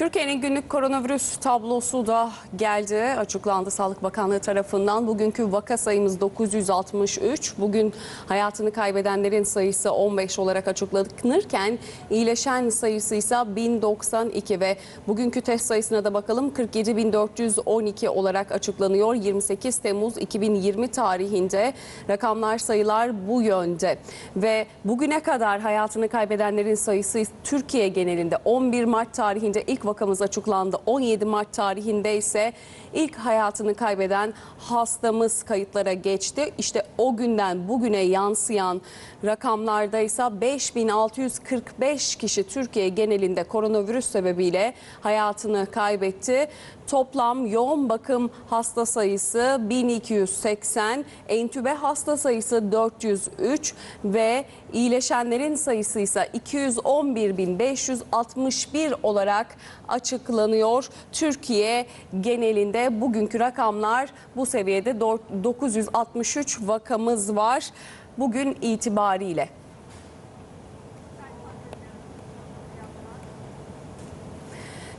Türkiye'nin günlük koronavirüs tablosu da geldi. Açıklandı Sağlık Bakanlığı tarafından. Bugünkü vaka sayımız 963. Bugün hayatını kaybedenlerin sayısı 15 olarak açıklanırken iyileşen sayısı ise 1092 ve bugünkü test sayısına da bakalım 47.412 olarak açıklanıyor. 28 Temmuz 2020 tarihinde rakamlar sayılar bu yönde ve bugüne kadar hayatını kaybedenlerin sayısı Türkiye genelinde 11 Mart tarihinde ilk vakamız açıklandı. 17 Mart tarihinde ise ilk hayatını kaybeden hastamız kayıtlara geçti. İşte o günden bugüne yansıyan rakamlarda ise 5645 kişi Türkiye genelinde koronavirüs sebebiyle hayatını kaybetti. Toplam yoğun bakım hasta sayısı 1280, entübe hasta sayısı 403 ve iyileşenlerin sayısı ise 211.561 olarak açıklanıyor. Türkiye genelinde bugünkü rakamlar bu seviyede 963 vakamız var bugün itibariyle.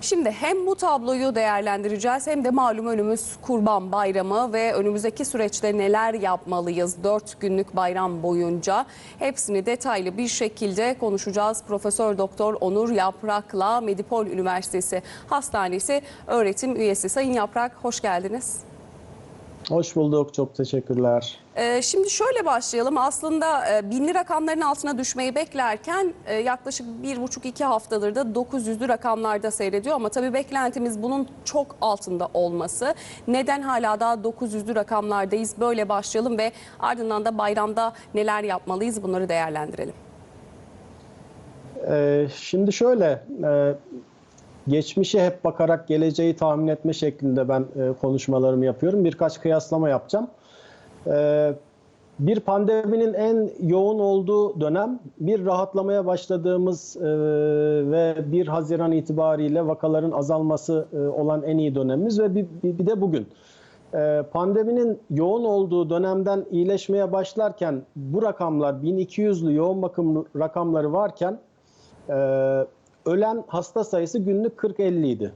Şimdi hem bu tabloyu değerlendireceğiz hem de malum önümüz Kurban Bayramı ve önümüzdeki süreçte neler yapmalıyız 4 günlük bayram boyunca hepsini detaylı bir şekilde konuşacağız. Profesör Doktor Onur Yaprak'la Medipol Üniversitesi Hastanesi öğretim üyesi. Sayın Yaprak hoş geldiniz. Hoş bulduk. Çok teşekkürler. Ee, Şimdi şöyle başlayalım. Aslında e, binli rakamların altına düşmeyi beklerken e, yaklaşık bir buçuk iki haftadır da 900'lü rakamlarda seyrediyor. Ama tabii beklentimiz bunun çok altında olması. Neden hala daha 900'lü rakamlardayız? Böyle başlayalım ve ardından da bayramda neler yapmalıyız bunları değerlendirelim. Ee, şimdi şöyle, e, geçmişe hep bakarak geleceği tahmin etme şeklinde ben e, konuşmalarımı yapıyorum. Birkaç kıyaslama yapacağım. Ee, bir pandeminin en yoğun olduğu dönem, bir rahatlamaya başladığımız e, ve 1 Haziran itibariyle vakaların azalması e, olan en iyi dönemimiz ve bir, bir de bugün. Ee, Pandeminin yoğun olduğu dönemden iyileşmeye başlarken bu rakamlar 1200'lü yoğun bakım rakamları varken e, ölen hasta sayısı günlük 40-50 idi.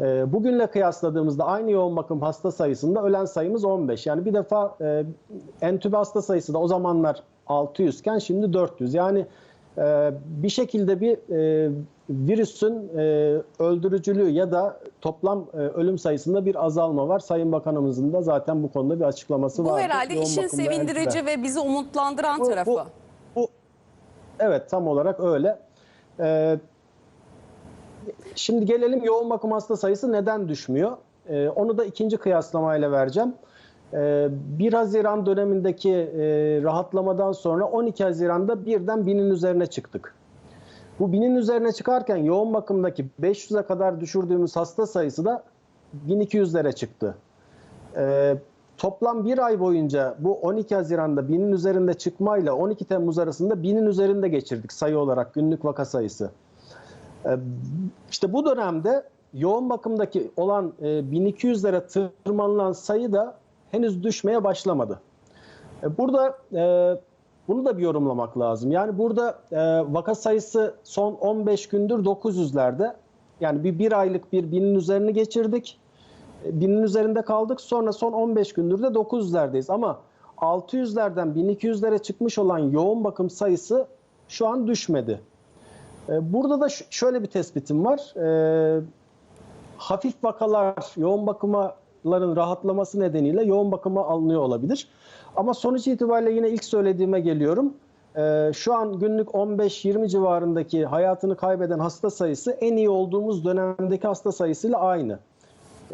E, Bugünle kıyasladığımızda aynı yoğun bakım hasta sayısında ölen sayımız 15. Yani bir defa e, entübe hasta sayısı da o zamanlar 600 iken şimdi 400. Yani e, bir şekilde bir e, virüsün e, öldürücülüğü ya da toplam e, ölüm sayısında bir azalma var. Sayın Bakanımızın da zaten bu konuda bir açıklaması var. Bu herhalde işin sevindirici ve bizi umutlandıran Bu- tarafı. bu- bu- evet tam olarak öyle. Ee, şimdi gelelim yoğun bakım hasta sayısı neden düşmüyor? Ee, onu da ikinci kıyaslamayla vereceğim. Ee, 1 Haziran dönemindeki e, rahatlamadan sonra 12 Haziran'da birden binin üzerine çıktık. Bu binin üzerine çıkarken yoğun bakımdaki 500'e kadar düşürdüğümüz hasta sayısı da 1200'lere çıktı. Toplam bir ay boyunca bu 12 Haziran'da binin üzerinde çıkmayla 12 Temmuz arasında binin üzerinde geçirdik sayı olarak günlük vaka sayısı. Ee, işte bu dönemde yoğun bakımdaki olan e, 1200'lere tırmanılan sayı da henüz düşmeye başlamadı. E, Burada e, bunu da bir yorumlamak lazım. Yani burada e, vaka sayısı son 15 gündür 900'lerde. Yani bir, bir aylık bir binin üzerini geçirdik. E, Binin üzerinde kaldık. Sonra son 15 gündür de 900'lerdeyiz. Ama 600'lerden 1200'lere çıkmış olan yoğun bakım sayısı şu an düşmedi. E, Burada da şöyle bir tespitim var. E, hafif vakalar yoğun bakımların rahatlaması nedeniyle yoğun bakıma alınıyor olabilir. Ama sonuç itibariyle yine ilk söylediğime geliyorum. Ee, şu an günlük 15-20 civarındaki hayatını kaybeden hasta sayısı en iyi olduğumuz dönemdeki hasta sayısıyla aynı.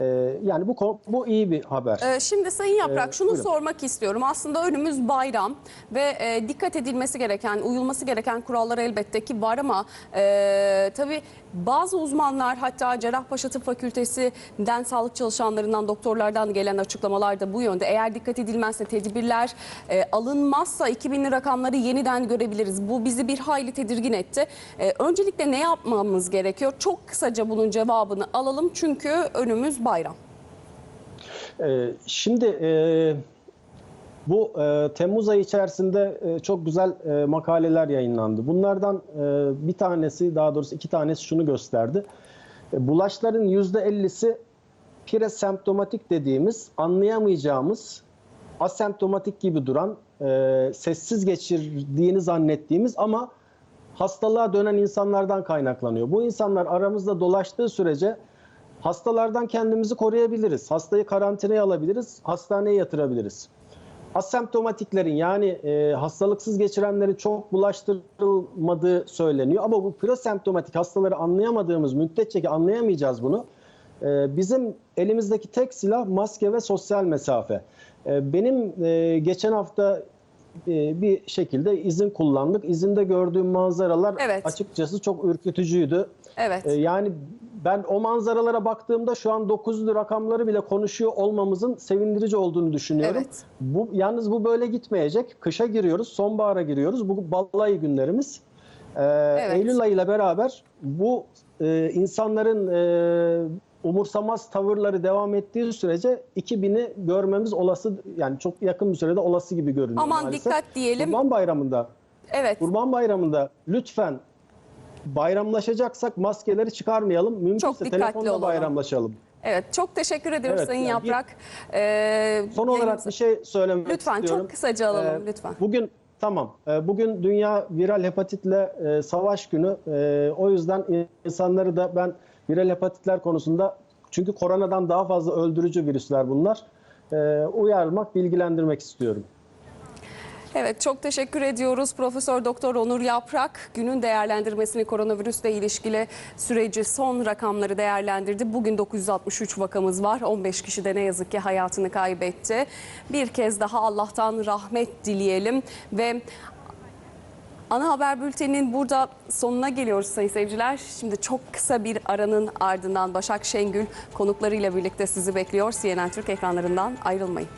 Ee, yani bu bu iyi bir haber. Ee, Şimdi Sayın Yaprak Ee, şunu buyurun. sormak istiyorum. Aslında önümüz bayram ve e, dikkat edilmesi gereken, uyulması gereken kurallar elbette ki var ama e, tabii bazı uzmanlar hatta Cerrahpaşa Tıp Fakültesi'nden sağlık çalışanlarından, doktorlardan gelen açıklamalar da bu yönde. Eğer dikkat edilmezse, tedbirler e, alınmazsa 2000'li rakamları yeniden görebiliriz. Bu bizi bir hayli tedirgin etti. E, öncelikle ne yapmamız gerekiyor? Çok kısaca bunun cevabını alalım çünkü önümüz bayram. Ee, şimdi e, bu e, Temmuz ayı içerisinde e, çok güzel e, makaleler yayınlandı. Bunlardan e, bir tanesi, daha doğrusu iki tanesi şunu gösterdi. E, bulaşların %50'si presemptomatik dediğimiz anlayamayacağımız asemptomatik gibi duran e, sessiz geçirdiğini zannettiğimiz ama hastalığa dönen insanlardan kaynaklanıyor. Bu insanlar aramızda dolaştığı sürece hastalardan kendimizi koruyabiliriz. Hastayı karantinaya alabiliriz, hastaneye yatırabiliriz. Asemptomatiklerin yani e, hastalıksız geçirenlerin çok bulaştırılmadığı söyleniyor. Ama bu presemptomatik hastaları anlayamadığımız müddetçe ki anlayamayacağız bunu. E, bizim elimizdeki tek silah maske ve sosyal mesafe. E, benim e, geçen hafta bir şekilde izin kullandık. İzinde gördüğüm manzaralar Evet. açıkçası çok ürkütücüydü. Evet. E, yani ben o manzaralara baktığımda şu an 900'lü rakamları bile konuşuyor olmamızın sevindirici olduğunu düşünüyorum. Evet. Bu yalnız bu böyle gitmeyecek. Kışa giriyoruz, sonbahara giriyoruz. Bu balayı günlerimiz. E, Eylül ayıyla beraber bu e, insanların e, umursamaz tavırları devam ettiği sürece 2000'i görmemiz olası yani çok yakın bir sürede olası gibi görünüyor. Aman maalesef. dikkat diyelim. Kurban Bayramı'nda Evet. Kurban Bayramı'nda lütfen bayramlaşacaksak maskeleri çıkarmayalım. Çok Mümkünse dikkatli telefonla olalım. bayramlaşalım. Evet. Çok teşekkür ediyoruz Evet, Sayın yani bir- Yaprak. Ee, Son olarak bir şey söylemek Lütfen istiyorum. çok kısaca alalım Ee, lütfen. Bugün tamam. Ee, Bugün Dünya Viral Hepatitle e, Savaş Günü. Ee, O yüzden insanları da ben viral hepatitler konusunda çünkü koronadan daha fazla öldürücü virüsler bunlar. Ee, Uyarmak, bilgilendirmek istiyorum. Evet çok teşekkür ediyoruz Profesör Doktor Onur Yaprak günün değerlendirmesini koronavirüsle ilişkili süreci son rakamları değerlendirdi. Bugün 963 vakamız var. 15 kişi de ne yazık ki hayatını kaybetti. Bir kez daha Allah'tan rahmet dileyelim ve Ana haber bülteninin burada sonuna geliyoruz sayın seyirciler. Şimdi çok kısa bir aranın ardından Başak Şengül konuklarıyla birlikte sizi bekliyor. CNN Türk ekranlarından ayrılmayın.